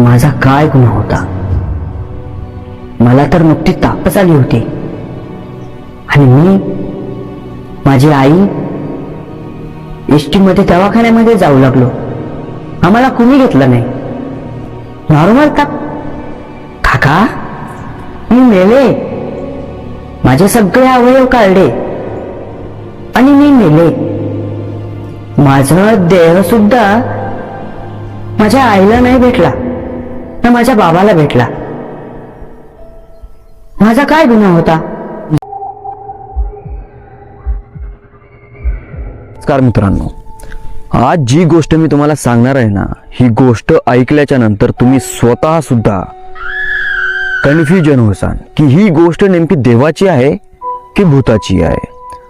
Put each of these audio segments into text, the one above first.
माझा काय गुन्हा होता? मला तर नुकती तापच आली होती. आणि मी माझी आई एसमध्ये दवाखान्यामध्ये जाऊ लागलो. आम्हाला कुणी घेतलं नाही. नॉर्मल ताप काका मी मेले. माझे सगळे अवयव काढले. आणि मी मेले. माझं देह सुद्धा माझ्या आईला नाही भेटला. ना माझ्या बाबाला भेटला. माझा काय गुन्हा होता? नमस्कार मित्रांनो. आज जी गोष्ट मी तुम्हाला सांगणार आहे ना ही गोष्ट ऐकल्याच्या नंतर तुम्ही स्वतः सुद्धा कन्फ्युजन होसान की ही गोष्ट नेमकी देवाची आहे की भूताची आहे?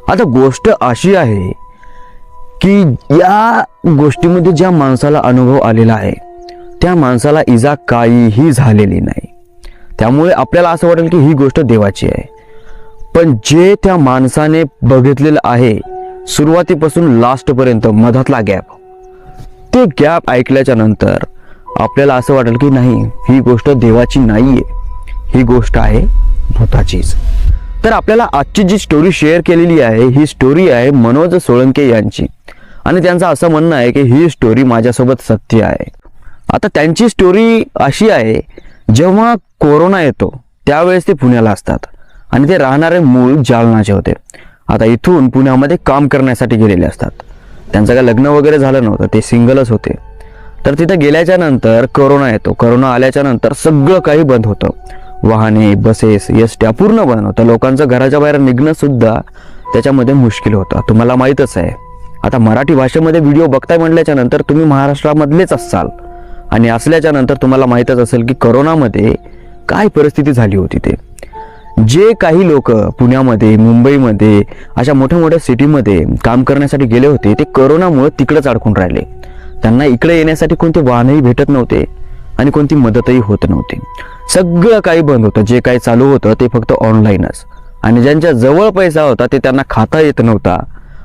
आता गोष्ट अशी आहे की या गोष्टीमध्ये ज्या माणसाला अनुभव आलेला आहे त्या माणसाला इजा काहीही झालेली नाही. त्यामुळे आपल्याला असं वाटेल की ही गोष्ट देवाची आहे. पण जे त्या माणसाने बघितलेलं आहे सुरुवातीपासून लास्टपर्यंत मधातला गॅप ते गॅप ऐकल्याच्या नंतर आपल्याला असं वाटेल की नाही ही गोष्ट देवाची नाही आहे ही गोष्ट आहे भूताचीच. तर आपल्याला आजची जी स्टोरी शेअर केलेली आहे ही स्टोरी आहे मनोज सोळंके यांची. आणि त्यांचं असं म्हणणं आहे की ही स्टोरी माझ्यासोबत सत्य आहे. आता त्यांची स्टोरी अशी आहे जेव्हा कोरोना येतो त्यावेळेस ते पुण्याला असतात. आणि ते राहणारे मूळ जालनाचे होते. आता इथून पुण्यामध्ये काम करण्यासाठी गेलेले असतात. त्यांचं काय लग्न वगैरे झालं नव्हतं ते सिंगलच होते. तर तिथं गेल्याच्यानंतर कोरोना येतो. कोरोना आल्याच्यानंतर सगळं काही बंद होतं. वाहने बसेस एस पूर्ण बंद होतं लोकांचं घराच्या बाहेर निघणं सुद्धा त्याच्यामध्ये मुश्किल होतं. तुम्हाला माहीतच आहे. आता मराठी भाषेमध्ये व्हिडिओ बघताय म्हटल्याच्या नंतर तुम्ही महाराष्ट्रामधलेच असाल. आणि असल्याच्या नंतर तुम्हाला माहीतच असेल की करोनामध्ये काय परिस्थिती झाली होती ते. जे काही लोक पुण्यामध्ये मुंबईमध्ये अशा मोठ्या मोठ्या सिटीमध्ये काम करण्यासाठी गेले होते ते करोनामुळे तिकडेच अडकून राहिले. त्यांना इकडे येण्यासाठी कोणते वाहनही भेटत नव्हते आणि कोणती मदतही होत नव्हती. सगळं काही बंद होतं. जे काही चालू होतं ते फक्त ऑनलाईनच. आणि ज्यांच्या जवळ पैसा होता ते त्यांना खाता येत नव्हता.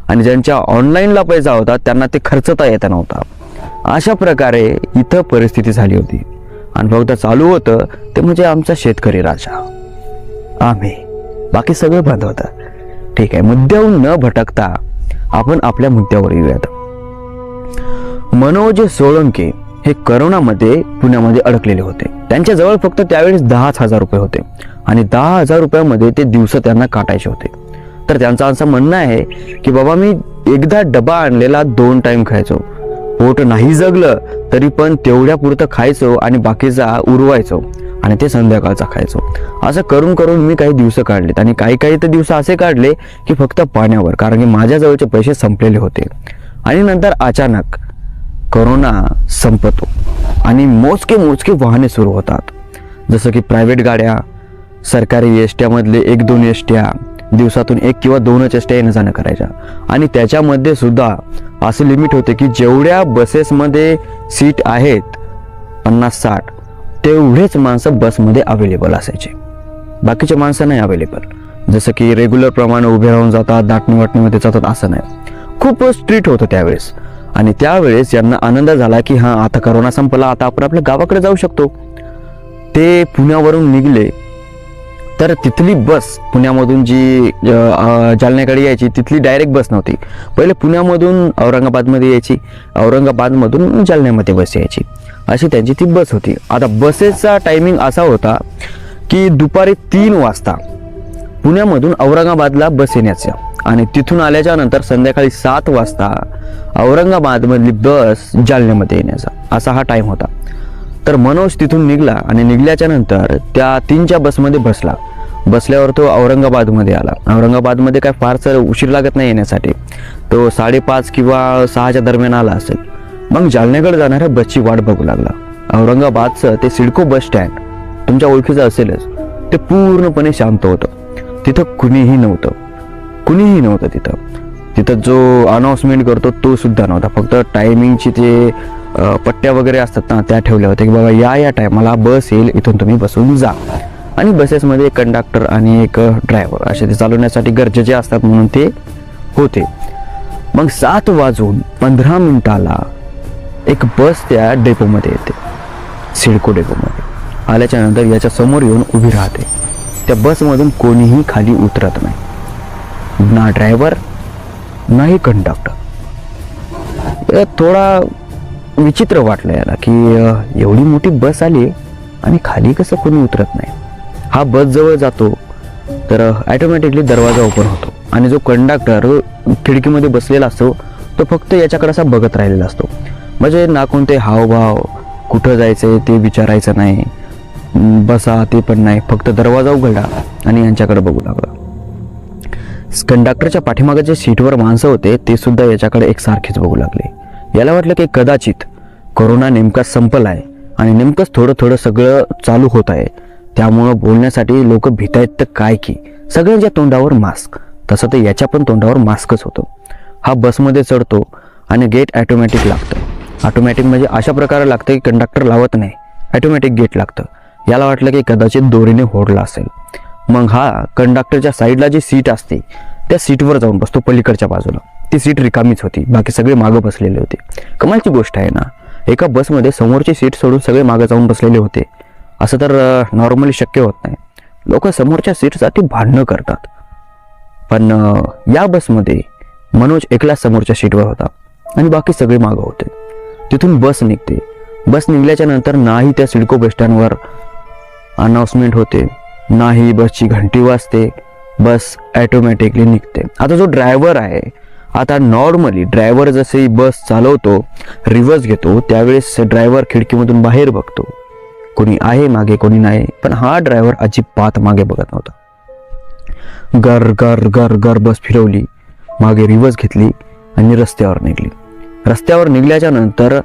आणि ज्यांच्या ऑनलाईनला पैसा होता त्यांना ते खर्चता येत नव्हता. अशा प्रकारे इथं परिस्थिती झाली होती. आणि फक्त चालू होतं ते म्हणजे आमचा शेतकरी राजा. आम्ही. बाकी सगळं बंद होतं ठीक आहे मुद्द्याहून न भटकता आपण आपल्या मुद्द्यावर येऊयात. मनोज सोळंके हे करोनामध्ये पुण्यामध्ये अडकलेले होते. त्यांच्या जवळ फक्त त्यावेळेस दहाच हजार रुपये होते. आणि दहा हजार रुपयामध्ये ते दिवस त्यांना काटायचे होते. तर त्यांचं असं म्हणणं आहे की बाबा मी एकदा डबा आणलेला दोन टाईम खायचो. पोट नाही जगलं तरी पण तेवढ्या पुरतं खायचो आणि बाकीचा उरवायचो आणि ते संध्याकाळचा खायचो. असं करून करून मी काही दिवस काढलेत आणि काही काही तर दिवस असे काढले की फक्त पाण्यावर कारण की माझ्याजवळचे पैसे संपलेले होते. आणि नंतर अचानक करोना संपतो आणि मोजके मोजके वाहने सुरू होतात. जसं की प्रायव्हेट गाड्या सरकारी एसट्यामधले एक दोन एसट्या दिवसातून एक किंवा दोनच एसट्या येणं जाणं करायच्या. आणि त्याच्यामध्ये सुद्धा असं लिमिट होते की जेवढ्या बसेसमध्ये सीट आहेत पन्नास साठ तेवढेच माणसं बसमध्ये अवेलेबल असायचे. बाकीचे माणसं नाही अवेलेबल जसं की रेग्युलर प्रमाणे उभे राहून जातात दाटणी वाटणीमध्ये जातात असं नाही. खूप स्ट्रीट होतं त्यावेळेस. आणि त्यावेळेस यांना आनंद झाला की हां आता करोना संपला आता आपण आपल्या गावाकडे जाऊ शकतो. ते पुण्यावरून निघले. तर तिथली बस पुण्यामधून जी जालन्याकडे यायची तिथली डायरेक्ट बस नव्हती. पहिले पुण्यामधून औरंगाबादमध्ये यायची औरंगाबादमधून जालन्यामध्ये बस यायची. अशी त्यांची ती बस होती. आता बसेसचा टायमिंग असा होता की दुपारी तीन वाजता पुण्यामधून औरंगाबादला बस येण्याचं आणि तिथून आल्याच्यानंतर संध्याकाळी सात वाजता औरंगाबादमधली बस जालन्यामध्ये येण्याचा. असा हा टाईम होता. तर मनोज तिथून निघला आणि निघल्याच्या नंतर त्या तीनच्या बसमध्ये बसला. बसल्यावर तो औरंगाबादमध्ये आला. औरंगाबादमध्ये काय फारसं उशीर लागत नाही येण्यासाठी. तो साडेपाच किंवा सहाच्या दरम्यान आला असेल. मग जालन्याकडे जाणाऱ्या बसची वाट बघू लागला. औरंगाबादचं ते सिडको बस स्टँड तुमच्या ओळखीचं असेलच. ते पूर्णपणे शांत होतं. तिथं कुणीही नव्हतं. कुणीही नव्हतं तिथं. तिथं जो अनाऊन्समेंट करतो तो सुद्धा नव्हता. फक्त टायमिंगची ते पट्ट्या वगैरे असतात ना त्या ठेवल्या होत्या की बाबा या या टायमाला बस येईल इथून तुम्ही बसून जा. आणि बसेसमध्ये एक कंडक्टर आणि एक ड्रायव्हर असे ते चालवण्यासाठी गरजेचे असतात म्हणून ते होते. मग सात वाजून पंधरा मिनिटाला एक बस त्या डेपोमध्ये येते. सिडको डेपोमध्ये आल्याच्यानंतर याच्या समोर येऊन उभी राहते. त्या बसमधून कोणीही खाली उतरत नाही. ना ड्रायव्हर नाही कंडक्टर थोडा विचित्र वाटलं याला की एवढी मोठी बस आली आणि खाली कसं कोणी उतरत नाही. हा बस जवळ जातो तर ॲटोमॅटिकली दरवाजा ओपन होतो. आणि जो कंडक्टर खिडकीमध्ये बसलेला असतो तो फक्त याच्याकडे असा बघत राहिलेला असतो. म्हणजे ना कोणते हावभाव कुठं जायचं ते विचारायचं नाही. बसा ते पण नाही. फक्त दरवाजा उघडला आणि यांच्याकडे बघू लागला. कंडक्टरच्या पाठीमागे जे सीटवर माणसं होते ते सुद्धा याच्याकडे एकसारखेच बघू लागले. याला वाटलं की कदाचित कोरोना नेमका संपलाय आणि नेमकंच थोडं थोडं सगळं चालू होत आहे. त्यामुळं बोलण्यासाठी लोक भीत आहेत तर काय की? सगळ्यांच्या तोंडावर मास्क. तसं तर याच्या पण तोंडावर मास्कच होतो. हा बसमध्ये चढतो आणि गेट ॲटोमॅटिक लागतं. ऑटोमॅटिक म्हणजे अशा प्रकारे लागतं की कंडक्टर लावत नाही. ॲटोमॅटिक गेट लागतं. याला वाटलं की कदाचित दोरीने होडला असेल. मग हा कंडक्टरच्या साईडला जी सीट असते त्या सीटवर जाऊन बसतो पलीकडच्या बाजूला. ती सीट रिकामीच होती. बाकी सगळे मागं बसलेले होते. कमालची गोष्ट आहे ना एका बसमध्ये समोरची सीट सोडून सगळे मागं जाऊन बसलेले होते. असं तर नॉर्मली शक्य होत नाही. लोक समोरच्या सीटसाठी भांडणं करतात. पण या बसमध्ये मनोज एकला समोरच्या सीटवर होता आणि बाकी सगळे मागं होते. तिथून बस निघते. बस निघल्याच्या नंतर नाही त्या सिडको बस स्टँडवर अनाउन्समेंट होते. नाही बसची घंटी वाजते बस ॲटोमॅटिकली निघते. आता जो ड्रायव्हर आहे आता नॉर्मली ड्रायव्हर जसे बस चालवतो रिव्हर्स घेतो त्यावेळेस ड्रायव्हर खिडकीमधून बाहेर बघतो. कोणी आहे मागे कोणी नाही पण हा ड्रायव्हर अजिबात मागे बघत नव्हता. गर गर गर गर बस फिरवली मागे रिव्हर्स घेतली आणि रस्त्यावर निघली. रस्त्यावर निघल्याच्या नंतर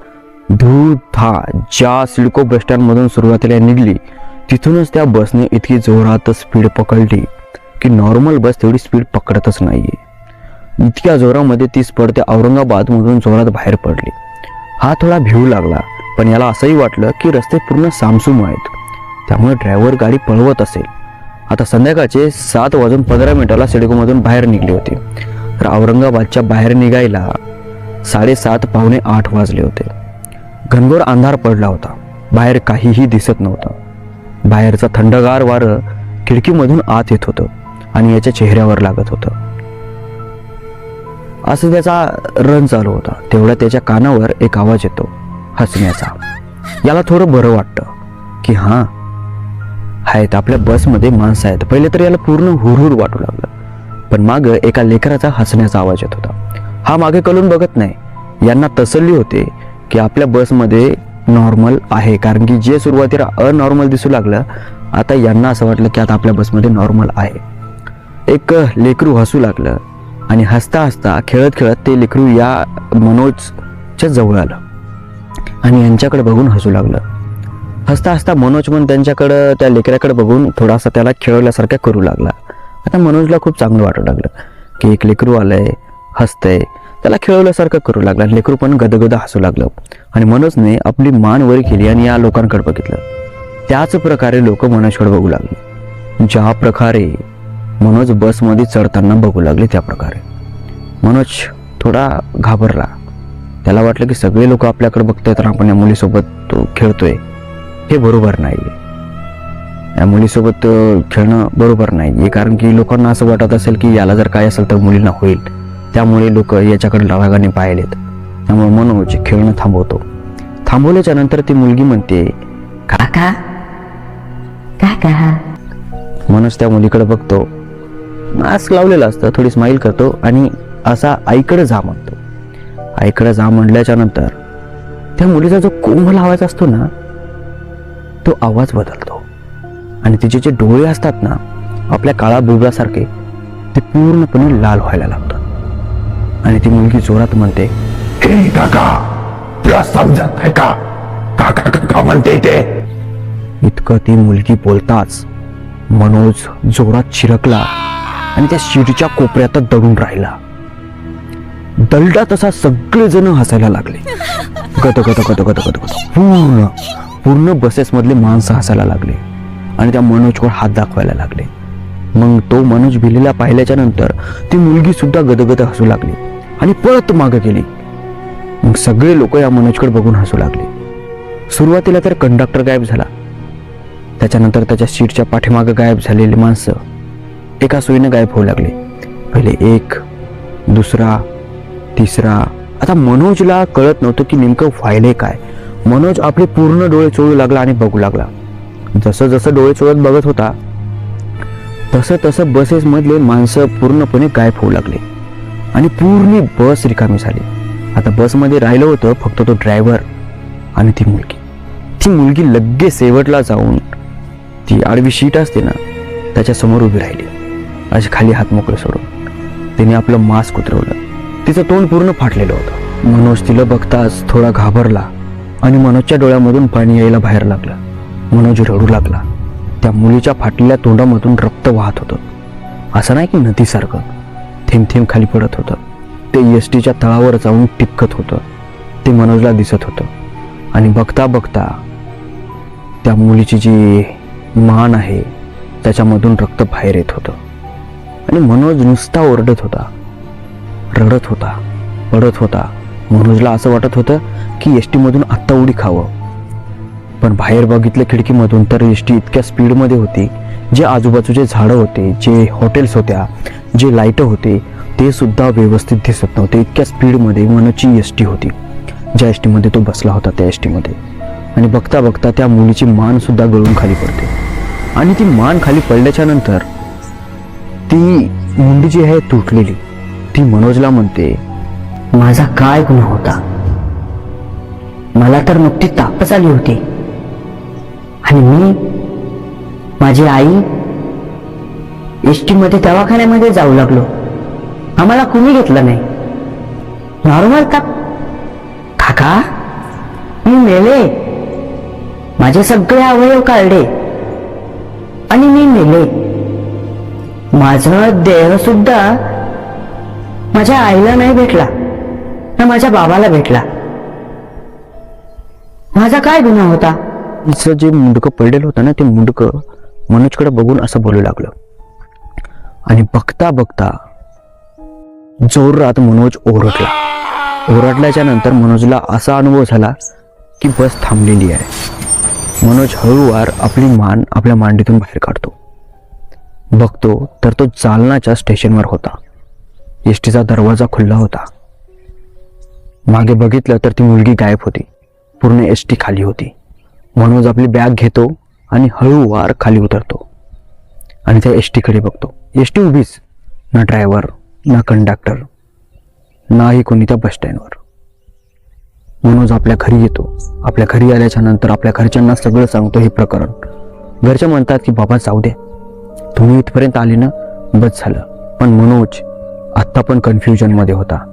धूळ था ज्या सिडको बस स्टँडमधून सुरुवातीला निघली तिथूनच त्या बसने इतकी जोरात स्पीड पकडली की नॉर्मल बस तेवढी स्पीड पकडतच नाहीये. इतक्या जोरामध्ये ती स्पर्धा औरंगाबादमधून जोरात बाहेर पडली. हा थोडा भिवू लागला पण याला असंही वाटलं की रस्ते पूर्ण सामसूम आहेत. त्यामुळे ड्रायव्हर गाडी पळवत असेल. आता संध्याकाळचे सात वाजून पंधरा मिनिटाला सिडकोमधून बाहेर निघले होते. तर औरंगाबादच्या बाहेर निघायला साडेसात पावणे आठ वाजले होते. घनघोर अंधार पडला होता. बाहेर काहीही दिसत नव्हतं. बाहेरचं थंडगार वारं खिडकीमधून आत येत होतं आणि याच्या चेहऱ्यावर लागत होतं. असं त्याचा रन चालू होता. तेवढा त्याच्या कानावर एक आवाज येतो हसण्याचा. याला थोडं बरं वाटतं की हां आहेत आपल्या बसमध्ये माणसं आहेत. पहिले तर याला पूर्ण हुरहुर वाटू लागलं. पण माग एका लेकराचा हसण्याचा आवाज येत होता. हा मागे कलून बघत नाही. यांना तसल्ली होते की आपल्या बसमध्ये नॉर्मल आहे. कारण की जे सुरुवातीला अनॉर्मल दिसू लागलं आता यांना असं वाटलं की आता आपल्या बसमध्ये नॉर्मल आहे. एक लेकरू हसू लागलं आणि हसता हसता खेळत खेळत ते लेकरू या मनोजच्या जवळ आलं आणि यांच्याकडे बघून हसू लागलं. हसता हसता मनोज पण त्यांच्याकडं त्या लेकराकडे बघून थोडासा त्याला खेळवल्यासारखा करू लागला. आता मनोजला खूप चांगलं वाटू लागलं की एक लेकरू आलंय हसतंय त्याला खेळवल्यासारखं करू लागला लेकरू पण गदगद हसू लागलं. आणि मनोजने आपली मान वर केली आणि या लोकांकडे बघितलं. त्याच प्रकारे लोक मनोजकडे बघू लागले. ज्या प्रकारे मनोज बसमध्ये चढताना बघू लागले त्या प्रकारे. मनोज थोडा घाबरला. त्याला वाटलं की सगळे लोक आपल्याकडे बघतायत तर आपण या मुलीसोबत तो खेळतोय. हे बरोबर नाही या मुलीसोबत खेळणं बरोबर नाही कारण की लोकांना असं वाटत असेल की याला जर काय असेल तर मुलींना होईल. त्यामुळे लोक याच्याकडे रागाने पाहिलेत. त्यामुळे मनोज खेळणं थांबवतो. थांबवल्याच्या नंतर ती मुलगी म्हणते काका? काका? मनोज त्या मुलीकडे बघतो. मास्क लावलेलं असतं थोडी स्माईल करतो आणि असा आईकडे जा म्हणतो. आईकडे जा म्हणल्याच्या नंतर त्या मुलीचा जो कोमल आवाज असतो ना तो आवाज बदलतो. आणि तिचे जे डोळे असतात ना आपल्या काळा बुबळासारखे ते पूर्णपणे लाल व्हायला लागतात. आणि ती मुलगी जोरात म्हणते ए काका तुला समजत नाही का? काका काका म्हणते ते. इतकं ती मुलगी बोलताच मनोज जोरात चिरकला आणि त्या शिडीच्या कोपऱ्यातच दडून राहिला. दलडा तसा सगळेजण हसायला लागले. गत गत गत गत गत गत पूर्ण पूर्ण बसेस मधले माणसं हसायला लागले आणि त्या मनोजवर हात दाखवायला लागले. मग तो मनोज भिलेला पाहिल्याच्या नंतर ती मुलगी सुद्धा गदगद हसू लागली. आणि पळत मागे गेली. मग सगळे लोक या मनोजकडे बघून हसू लागले. सुरुवातीला तर कंडक्टर गायब झाला. त्याच्यानंतर त्याच्या सीटच्या पाठीमागं गायब झालेली माणसं एका सोयीनं गायब होऊ लागले. पहिले एक दुसरा तिसरा. आता मनोजला कळत नव्हतं की नेमकं व्हायले काय. मनोज आपले पूर्ण डोळे चोळू लागला आणि बघू लागला. जसं जसं डोळे चोळत बघत होता तसं तसं बसेसमधले माणसं पूर्णपणे गायब होऊ लागले. आणि पूर्ण बस रिकामी झाली. आता बसमध्ये राहिलं होतं फक्त तो ड्रायव्हर आणि ती मुलगी. ती मुलगी लगेच शेवटला जाऊन ती आडवी शीट असते ना त्याच्यासमोर उभी राहिली. अशी खाली हात मोकळे सोडून तिने आपलं मास्क उतरवलं. तिचं तोंड पूर्ण फाटलेलं होतं. मनोज तिला बघताच थोडा घाबरला आणि मनोजच्या डोळ्यामधून पाणी यायला बाहेर लागलं. मनोज रडू लागला. त्या मुलीच्या फाटलेल्या तोंडामधून रक्त वाहत होतं. असं नाही की नदीसारखं. थेंब थेंब खाली पडत होतं. ते एस टीच्या तळावर जाऊन टिपकत होतं. ते मनोजला दिसत होतं. आणि बघता बघता त्या मुलीची जी मान आहे त्याच्यामधून रक्त बाहेर येत होतं. आणि मनोज नुसता ओरडत होता. रडत होता. पडत होता. मनोजला असं वाटत होतं की एस टीमधून आत्ता उडी खावं. पण बाहेर बघितलं खिडकीमधून तर एस टी इतक्या स्पीडमध्ये होती जे आजूबाजूचे झाडं होते जे हॉटेल्स होत्या जे लाइट होते ते सुद्धा व्यवस्थित दिसत नव्हते. इतक्या स्पीडमध्ये मनाची एस टी होती. ज्या एस टीमध्ये तो बसला होता त्या एस टीमध्ये आणि बघता बघता त्या मुलीची मान सुद्धा गळून खाली पडते. आणि ती मान खाली पडल्याच्या नंतर ती मुंडी जी आहे तुटलेली ती मनोजला म्हणते माझा काय गुन्हा होता? मला तर नुकती तापच आली होती. आणि मी माझी आई एस टी मध्ये दवाखान्यामध्ये जाऊ लागलो. आम्हाला कुणी घेतलं नाही. नॉर्मल ताप काका मी मेले. माझे सगळे अवयव काढले. आणि मी मेले. माझं देह सुद्धा माझ्या आईला नाही भेटला ना माझ्या बाबाला भेटला. माझा काय गुन्हा होता? जे मुंडकं पडलेलं होतं ना ते मुंडकं मनोजकडे बघून असं बोलू लागलं. आणि बघता बघता जोरात मनोज ओरडला. ओरडल्याच्या नंतर मनोजला असा अनुभव झाला की बस थांबलेली आहे. मनोज हळूवार आपली मान आपल्या मांडीतून बाहेर काढतो. बघतो तर तो जालनाच्या स्टेशनवर होता. एस टीचा दरवाजा खुल्ला होता. मागे बघितलं तर ती मुलगी गायब होती. पूर्ण एस टी खाली होती. मनोज आपली बॅग घेतो आणि हळूवार खाली उतरतो. आणि त्या एस टीकडे बघतो. एस टी उभीच. ना ड्रायव्हर ना कंडक्टर. नाही कोणी त्या बस स्टँडवर. मनोज आपल्या घरी येतो. आपल्या घरी आल्याच्यानंतर आपल्या घरच्यांना सगळं सांगतो हे प्रकरण. घरचे म्हणतात की बाबा जाऊ दे. तुम्ही इथपर्यंत आले ना बस झालं. पण मनोज आत्ता पण कन्फ्युजनमध्ये होता.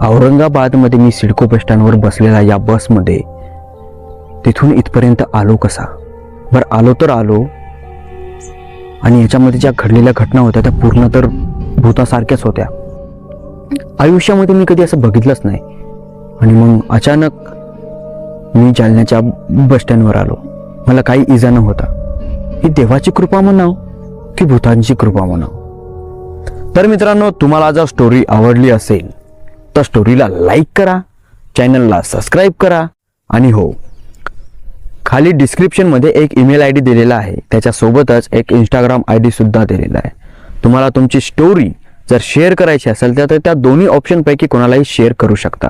औरंगाबादमध्ये मी सिडको बस स्टँडवर बसलेला या बसमध्ये तिथून इथपर्यंत आलो कसा? बरं आलो तर आलो. आणि याच्यामध्ये ज्या घडलेल्या घटना होत्या त्या पूर्ण तर भूतासारख्याच होत्या. आयुष्यामध्ये मी कधी असं बघितलंच नाही. आणि मग अचानक मी जालन्याच्या बस स्टँडवर आलो. मला काही इजा न होता. ही देवाची कृपा म्हणाव की भूतांची कृपा म्हणाव? तर मित्रांनो तुम्हाला जर स्टोरी आवडली असेल तर स्टोरीला लाईक करा चॅनलला सबस्क्राईब करा. आणि हो खाली डिस्क्रिप्शनमध्ये एक ईमेल आय डी दिलेला आहे. त्याच्यासोबतच एक इंस्टाग्राम आय डी सुद्धा दिलेला आहे. तुम्हाला तुमची स्टोरी जर शेअर करायची असेल तर त्या दोन्ही ऑप्शनपैकी कोणालाही शेअर करू शकता.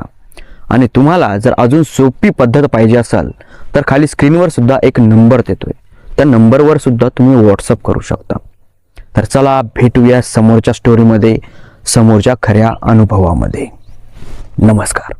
आणि तुम्हाला जर अजून सोपी पद्धत पाहिजे असेल तर खाली स्क्रीनवर सुद्धा एक नंबर देतोय. त्या नंबरवर सुद्धा तुम्ही व्हॉट्सअप करू शकता. तर चला भेटूया समोरच्या स्टोरीमध्ये समोरच्या खऱ्या अनुभवामध्ये. नमस्कार.